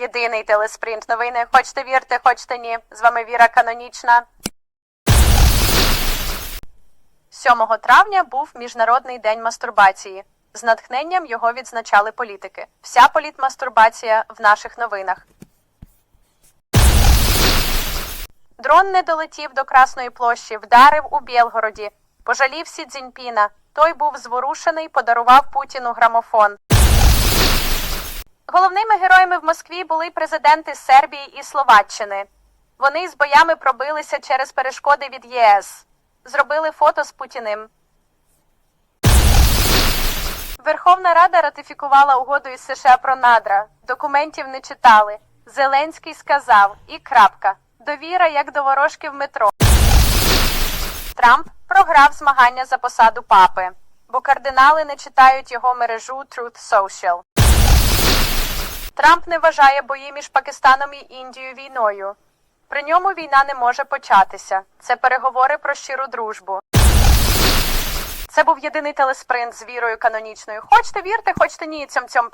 єдиний телеспринт новини. Хочете вірте, хочете ні. З вами Віра Канонічна. 7 травня був Міжнародний день мастурбації. З натхненням його відзначали політики. Вся політмастурбація в наших новинах. Дрон не долетів до Красної площі, вдарив у Білгороді. Пожалів Сі Цзіньпіна. Той був зворушений, подарував Путіну грамофон. Головними героями в Москві були президенти Сербії і Словаччини. Вони з боями пробилися через перешкоди від ЄС. Зробили фото з Путіним. Верховна Рада ратифікувала угоду із США про надра. Документів не читали. Зеленський сказав і крапка. Довіра як до ворожки в метро. Трамп програв змагання за посаду папи, бо кардинали не читають його мережу Truth Social. Трамп не вважає бої між Пакистаном і Індією війною. При ньому війна не може початися. Це переговори про щиру дружбу. Це був єдиний телеспринт з вірою канонічною. Хочете вірте, хочете ні, цьом цьом.